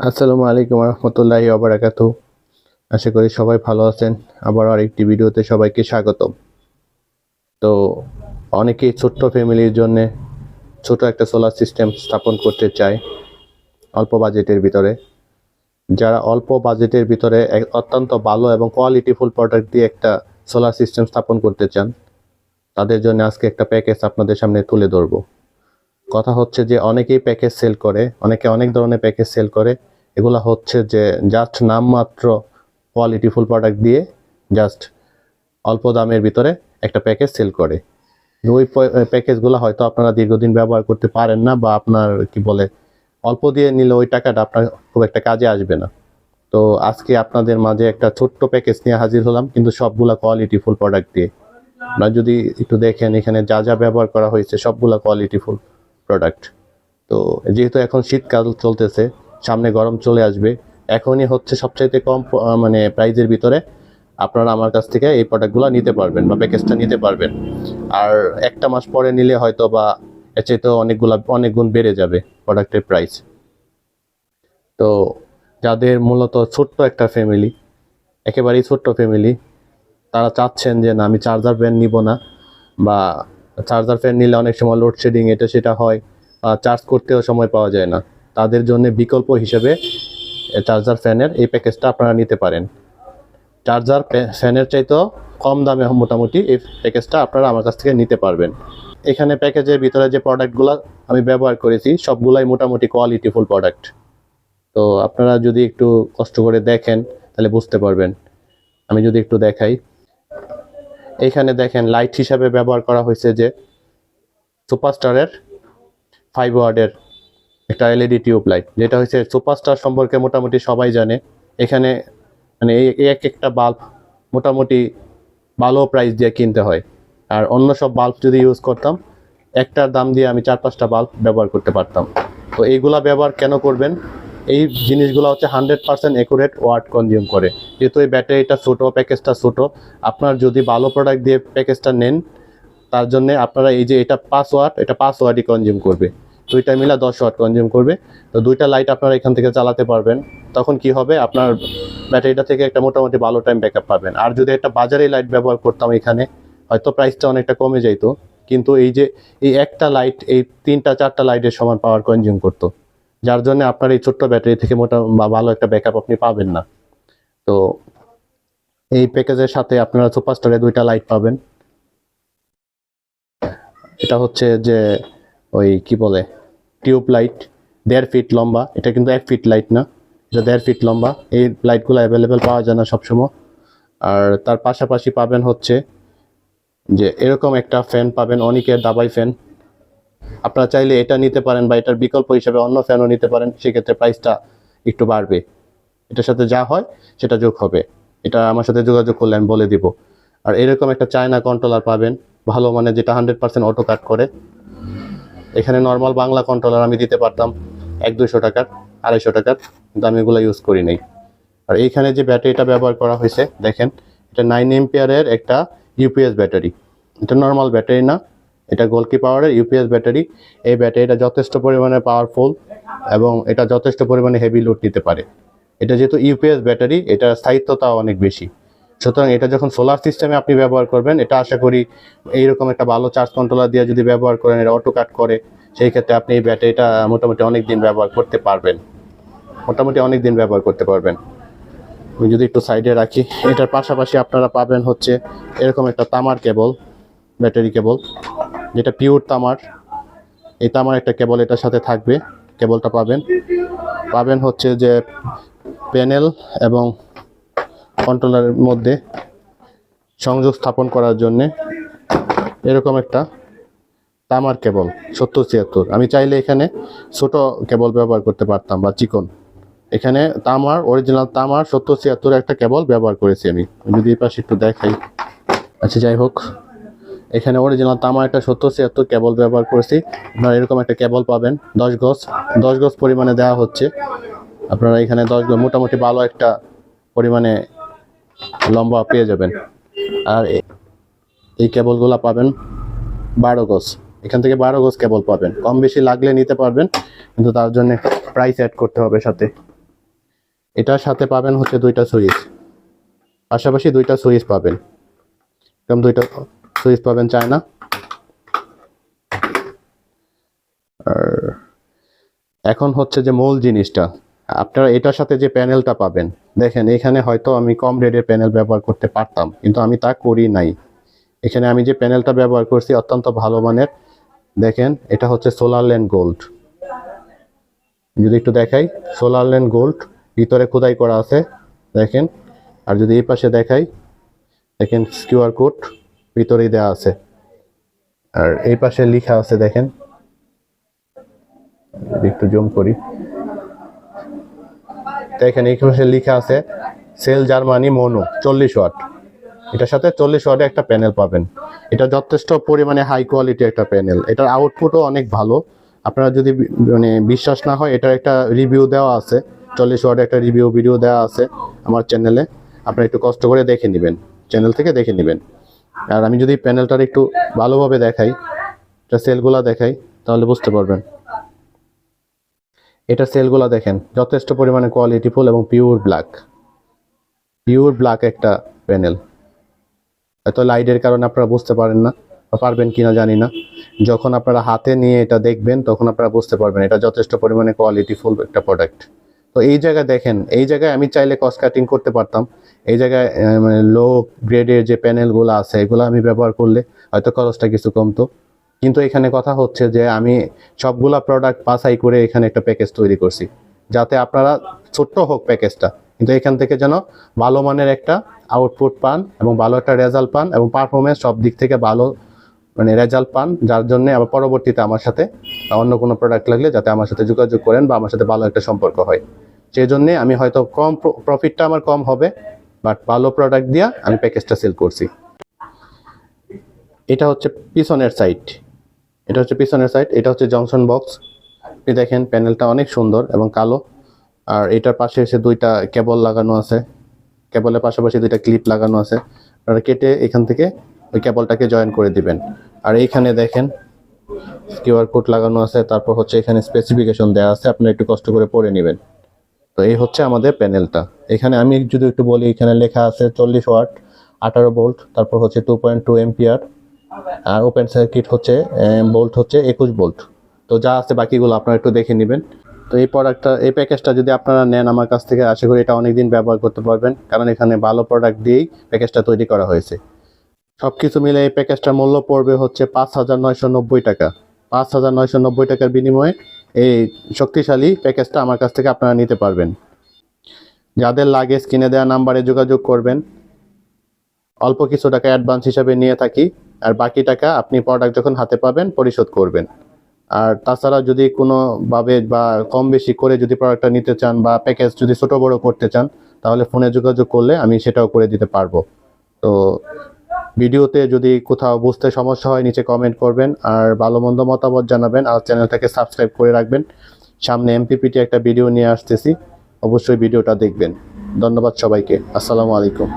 আসসালামু আলাইকুম রহমতুল্লাহি ওবারাকাত আশা করি সবাই ভালো আছেন। আবার আরেকটি ভিডিওতে সবাইকে স্বাগতম। তো অনেকেই ছোট্ট ফ্যামিলির জন্য ছোট একটা সোলার সিস্টেম স্থাপন করতে চায় অল্প বাজেটের ভিতরে। যারা অল্প বাজেটের ভিতরে অত্যন্ত ভালো এবং কোয়ালিটিফুল প্রোডাক্ট দিয়ে একটা সোলার সিস্টেম স্থাপন করতে চান, তাদের জন্য আজকে একটা প্যাকেজ আপনাদের সামনে তুলে ধরবো। কথা হচ্ছে যে অনেকেই প্যাকেজ সেল করে, অনেকে অনেক ধরনের প্যাকেজ সেল করে। এগুলা হচ্ছে যে জাস্ট নামমাত্র কোয়ালিটিফুল প্রোডাক্ট দিয়ে জাস্ট অল্প দামের ভিতরে একটা প্যাকেজ সেল করে। ওই প্যাকেজগুলো হয়তো আপনারা দীর্ঘদিন ব্যবহার করতে পারেন না বা আপনার কি বলে, অল্প দিয়ে নিলে ওই টাকাটা আপনার খুব একটা কাজে আসবে না। তো আজকে আপনাদের মাঝে একটা ছোট্ট প্যাকেজ নিয়ে হাজির হলাম, কিন্তু সবগুলা কোয়ালিটিফুল প্রোডাক্ট দিয়ে। আপনারা যদি একটু দেখেন, এখানে যা যা ব্যবহার করা হয়েছে, সবগুলা কোয়ালিটিফুল প্রোডাক্ট তো যেহেতু এখন শীতকাল চলতেছে, সামনে গরম চলে আসবে, এখনই হচ্ছে সবচাইতে কম মানে প্রাইজের ভিতরে আপনারা আমার কাছ থেকে এই প্রোডাক্টগুলো নিতে পারবেন বা প্যাকেজটা নিতে পারবেন। আর একটা মাস পরে নিলে হয়তো বা এর চাইতেও অনেকগুলা, অনেক গুণ বেড়ে যাবে প্রোডাক্টের প্রাইস তো যাদের মূলত ছোট্ট একটা ফ্যামিলি একেবারেই ছোট্ট ফ্যামিলি তারা চাচ্ছেন যে না, আমি চার্জার ফ্যান নিব না বা চার্জার ফ্যান নিলে অনেক সময় লোডশেডিং এটা সেটা হয় চার্জ করতেও সময় পাওয়া যায় না। তাদের জন্য বিকল্প হিসেবে চার্জার ফ্যানের এই প্যাকেজটা আপনারা নিতে পারেন। চার্জার ফ্যানের চাইতেও কম দামে মোটামুটি এই প্যাকেজটা আপনারা আমার কাছ থেকে নিতে পারবেন। এখানে প্যাকেজের ভিতরে যে প্রোডাক্টগুলো আমি ব্যবহার করেছি, সবগুলাই মোটামুটি কোয়ালিটিফুল প্রোডাক্ট তো আপনারা যদি একটু কষ্ট করে দেখেন, তাহলে বুঝতে পারবেন। আমি যদি একটু দেখাই। এখানে দেখেন লাইট হিসাবে ব্যবহার করা হয়েছে যে সুপারস্টারের ফাইভ ওয়ার্ডের একটা এলইডি টিউব লাইট যেটা হচ্ছে সুপারস্টার সম্পর্কে মোটামুটি সবাই জানে। এখানে মানে এক একটা বাল্ব মোটামুটি ভালো প্রাইস দিয়ে কিনতে হয়। আর অন্য সব বাল্ব যদি ইউজ করতাম, একটার দাম দিয়ে আমি চার পাঁচটা বাল্ব ব্যবহার করতে পারতাম। তো এইগুলা ব্যবহার কেন করবেন? এই জিনিসগুলো হচ্ছে hundred percent accurate watt consume করে। যেহেতু এই ব্যাটারিটা ছোটো প্যাকেজটা ছোটো, আপনার যদি ভালো প্রোডাক্ট দিয়ে প্যাকেজটা নেন, তার জন্য আপনারা এই যে এটা পাঁচ ওয়াট এটা পাঁচ ওয়াটই কনজিউম করবে। দুইটা মিলা দশ ওয়াট কনজিউম করবে। তো দুইটা লাইট আপনারা এখান থেকে চালাতে পারবেন। তখন কি হবে? আপনার ব্যাটারিটা থেকে একটা মোটামুটি ভালো টাইম ব্যাকআপ পাবেন। আর যদি একটা বাজারে লাইট ব্যবহার করতাম এখানে, হয়তো প্রাইসটা অনেকটা কমে যাইতো। কিন্তু এই যে, এই একটা লাইট এই তিনটা, চারটা লাইটের সমান পাওয়ার কনজিউম করতো। যার জন্য আপনার এই ছোট্ট ব্যাটারি থেকে মোটা বা ভালো একটা ব্যাকআপ আপনি পাবেন না। তো এই প্যাকেজের সাথে আপনারা সুপারস্টারে দুইটা লাইট পাবেন। এটা হচ্ছে যে ওই কি বলে টিউব লাইট দেড় ফিট লম্বা। এটা কিন্তু এক ফিট লাইট না, এটা দেড় ফিট লম্বা। এই লাইটগুলো অ্যাভেলেবেল পাওয়া যায় না সবসময়। আর তার পাশাপাশি পাবেন হচ্ছে যে এরকম একটা ফ্যান পাবেন, অনেকের দাবাই ফ্যান আপনারা চাইলে এটা নিতে পারেন বা এটার বিকল্প হিসেবে অন্য ফ্যানও নিতে পারেন, সেক্ষেত্রে প্রাইসটা একটু বাড়বে। এটার সাথে যা হয়, সেটা যোগ হবে। এটা আমার সাথে যোগাযোগ করলে আমি বলে দিব। আর এরকম একটা চায়না কন্ট্রোলার পাবেন, ভালো মানে যেটা হান্ড্রেড পার্সেন্ট অটো কাট করে। এখানে নর্মাল বাংলা কন্ট্রোলার আমি দিতে পারতাম, এক দুশো টাকার, আড়াইশো টাকার, কিন্তু আমি এগুলো ইউজ করি নাই। আর এইখানে যে ব্যাটারিটা ব্যবহার করা হয়েছে, দেখেন, এটা নাইন এম্পিয়ারের একটা ইউপিএস ব্যাটারি এটা নর্মাল ব্যাটারি না এটা গোলকি পাওয়ারের ইউপিএস ব্যাটারি এই ব্যাটারিটা যথেষ্ট পরিমাণে পাওয়ারফুল এবং এটা যথেষ্ট পরিমাণে হেভি লোড নিতে পারে। এটা যেহেতু ইউপিএস ব্যাটারি এটার স্থায়িত্বতা অনেক বেশি। সুতরাং এটা যখন সোলার সিস্টেমে আপনি ব্যবহার করবেন, এটা আশা করি এইরকম একটা ভালো চার্জ কন্ট্রোলার দিয়ে যদি ব্যবহার করেন, এটা অটো কাট করে, সেই ক্ষেত্রে আপনি এই ব্যাটারিটা মোটামুটি অনেক দিন ব্যবহার করতে পারবেন। মোটামুটি অনেক দিন ব্যবহার করতে পারবেন। আমি যদি একটু সাইডে রাখি, এটার পাশাপাশি আপনারা পাবেন হচ্ছে এরকম একটা তামার কেবল ব্যাটারি কেবল যেটা পিওর তামার, এই তামার একটা কেবল এটার সাথে থাকবে কেবলটা পাবেন। পাবেন হচ্ছে যে প্যানেল এবং কন্ট্রোলারের মধ্যে সংযোগ স্থাপন করার জন্য এরকম একটা তামার কেবল সত্তর ছিয়াত্তর। আমি চাইলে এখানে ছোট কেবল ব্যবহার করতে পারতাম বা চিকন। এখানে তামার অরিজিনাল তামার সত্তর ছিয়াত্তর একটা কেবল ব্যবহার করেছি আমি যদি এই পাশে একটু দেখাই। আচ্ছা যাই হোক। এখানে অরিজিনাল তামার একটা সত্তর ছিয়াত্তর কেবল ব্যবহার করেছি। আপনারা এরকম একটা কেবল পাবেন, দশ গজ। দশ গজ পরিমাণে দেওয়া হচ্ছে। আপনারা এখানে দশ গজ, মোটামুটি ভালো একটা পরিমাণে লম্বা পেয়ে যাবেন। আর এই কেবলগুলো পাবেন বারো গজ। এখান থেকে বারো গজ কেবল পাবেন। কম বেশি লাগলে নিতে পারবেন, কিন্তু তার জন্য প্রাইস অ্যাড করতে হবে সাথে। এটার সাথে পাবেন হচ্ছে দুইটা সুইচ পাশাপাশি দুইটা সুইচ পাবেন। এরকম দুইটা সুইচ পাবেন চায়না আর এখন হচ্ছে যে মূল জিনিসটা, আপনারা এটার সাথে যে প্যানেলটা পাবেন, দেখেন এখানে হয়তো আমি কম রেডের প্যানেল ব্যবহার করতে পারতাম, কিন্তু আমি তা করি নাই। এখানে আমি যে প্যানেলটা ব্যবহার করছি অত্যন্ত ভালো মানের, দেখেন এটা হচ্ছে সোলার ল্যান্ড গোল্ড যদি একটু দেখাই সোলার ল্যান্ড গোল্ড ভিতরে খোদাই করা আছে, দেখেন। আর যদি এই পাশে দেখাই, দেখেন কিউআর কোড ভিতরেই দেওয়া আছে। আর এই পাশে লেখা আছে, দেখেন। একটু জুম করি। দেখেন, এই পাশে লেখা আছে, সেল জার্মানি মোনো, চল্লিশ ওয়াট। এটার সাথে চল্লিশ ওয়াটে একটা প্যানেল পাবেন। এটা যথেষ্ট পরিমাণে হাই কোয়ালিটি একটা প্যানেল। এটার আউটপুটও অনেক ভালো। আপনারা যদি মানে বিশ্বাস না হয়, এটার একটা রিভিউ দেওয়া আছে। চল্লিশ ওয়াটে একটা রিভিউ ভিডিও দেওয়া আছে আমার চ্যানেলে আপনারা একটু কষ্ট করে দেখে নেবেন। চ্যানেল থেকে দেখে নেবেন। আর আমি যদি প্যানেলটার একটু ভালোভাবে দেখাই, এটা সেলগুলা দেখাই, তাহলে বুঝতে পারবেন। এটা সেলগুলা দেখেন, যথেষ্ট পরিমাণে কোয়ালিটিফুল এবং পিওর ব্ল্যাক পিওর ব্ল্যাক একটা প্যানেল। হয়তো লাইটের কারণে আপনারা বুঝতে পারেন না বা পারবেন কিনা জানি না। যখন আপনারা হাতে নিয়ে এটা দেখবেন, তখন আপনারা বুঝতে পারবেন এটা যথেষ্ট পরিমাণে কোয়ালিটিফুল একটা প্রোডাক্ট তো এই জায়গায় দেখেন, এই জায়গায় আমি চাইলে কস্ট কাটিং করতে পারতাম। এই জায়গায় মানে লো গ্রেডের যে প্যানেলগুলো আছে, এগুলো আমি ব্যবহার করলে হয়তো খরচটা কিছু কমতো। কিন্তু এখানে কথা হচ্ছে যে, আমি সবগুলা প্রোডাক্ট বাছাই করে এখানে একটা প্যাকেজ তৈরি করছি। যাতে আপনারা ছোট্ট হোক প্যাকেজটা কিন্তু এখান থেকে যেন ভালো মানের একটা আউটপুট পান এবং ভালো একটা রেজাল্ট পান এবং পারফরমেন্স সব দিক থেকে ভালো মানে রেজাল্ট পান, যার জন্য আবার পরবর্তীতে আমার সাথে অন্য কোনো প্রোডাক্ট লাগলে যাতে আমার সাথে যোগাযোগ করেন বা আমার সাথে ভালো একটা সম্পর্ক হয়। সেই জন্যে আমি হয়তো কম প্রফিটটা আমার কম হবে বাট ভালো প্রোডাক্ট দিয়া আমি প্যাকেজটা সেল করছি। এটা হচ্ছে পিছনের সাইড এটা হচ্ছে পিছনের সাইড এটা হচ্ছে জংশন বক্স আপনি দেখেন প্যানেলটা অনেক সুন্দর এবং কালো। আর এটার পাশে এসে দুইটা কেবল লাগানো আছে। কেবলের পাশাপাশি দুইটা ক্লিপ লাগানো আছে। আপনারা কেটে এখান থেকে ওই কেবলটাকে জয়েন করে দিবেন। আর এইখানে দেখেন কিউআর কোড লাগানো আছে, তারপর হচ্ছে এখানে স্পেসিফিকেশন দেওয়া আছে। আপনারা একটু কষ্ট করে পড়ে নেবেন। তো এই হচ্ছে আমাদের প্যানেলটা। এখানে আমি যদি একটু বলি, এখানে লেখা আছে চল্লিশ ওয়াট, আঠারো বোল্ট তারপর হচ্ছে টু পয়েন্ট টু এমপিআর আর ওপেন সার্কিট হচ্ছে বোল্ট হচ্ছে একুশ বোল্ট তো যা আছে বাকিগুলো আপনারা একটু দেখে নেবেন। তো এই প্রোডাক্টটা এই প্যাকেজটা যদি আপনারা নেন আমার কাছ থেকে, আশা করি এটা অনেকদিন ব্যবহার করতে পারবেন। কারণ এখানে ভালো প্রোডাক্ট দিয়েই প্যাকেজটা তৈরি করা হয়েছে। সব কিছু মিলে এই প্যাকেজটার মূল্য পড়বে হচ্ছে পাঁচ হাজার নয়শো নব্বই টাকা। পাঁচ হাজার নয়শো নব্বই টাকার বিনিময়ে এই শক্তিশালী প্যাকেজটা আমার কাছ থেকে আপনারা নিতে পারবেন। যাদের লাগে স্ক্রিনে দেওয়া নাম্বারে যোগাযোগ করবেন। অল্প কিছু টাকা অ্যাডভান্স হিসাবে নিয়ে থাকি, আর বাকি টাকা আপনি প্রোডাক্ট যখন হাতে পাবেন, পরিশোধ করবেন। আর তাছাড়া যদি কোনোভাবে বা কম বেশি করে যদি প্রোডাক্টটা নিতে চান বা প্যাকেজ যদি ছোটো বড় করতে চান, তাহলে ফোনে যোগাযোগ করলে আমি সেটাও করে দিতে পারব। তো ভিডিওতে যদি কোথাও বুঝতে সমস্যা হয়, নিচে কমেন্ট করবেন। আর ভালো মন্দ মতামত জানাবেন, আর চ্যানেলটাকে সাবস্ক্রাইব করে রাখবেন। সামনে এমপিপিটি একটা ভিডিও নিয়ে আসতেছি, অবশ্যই ভিডিওটা দেখবেন। ধন্যবাদ সবাইকে। আসসালামু আলাইকুম।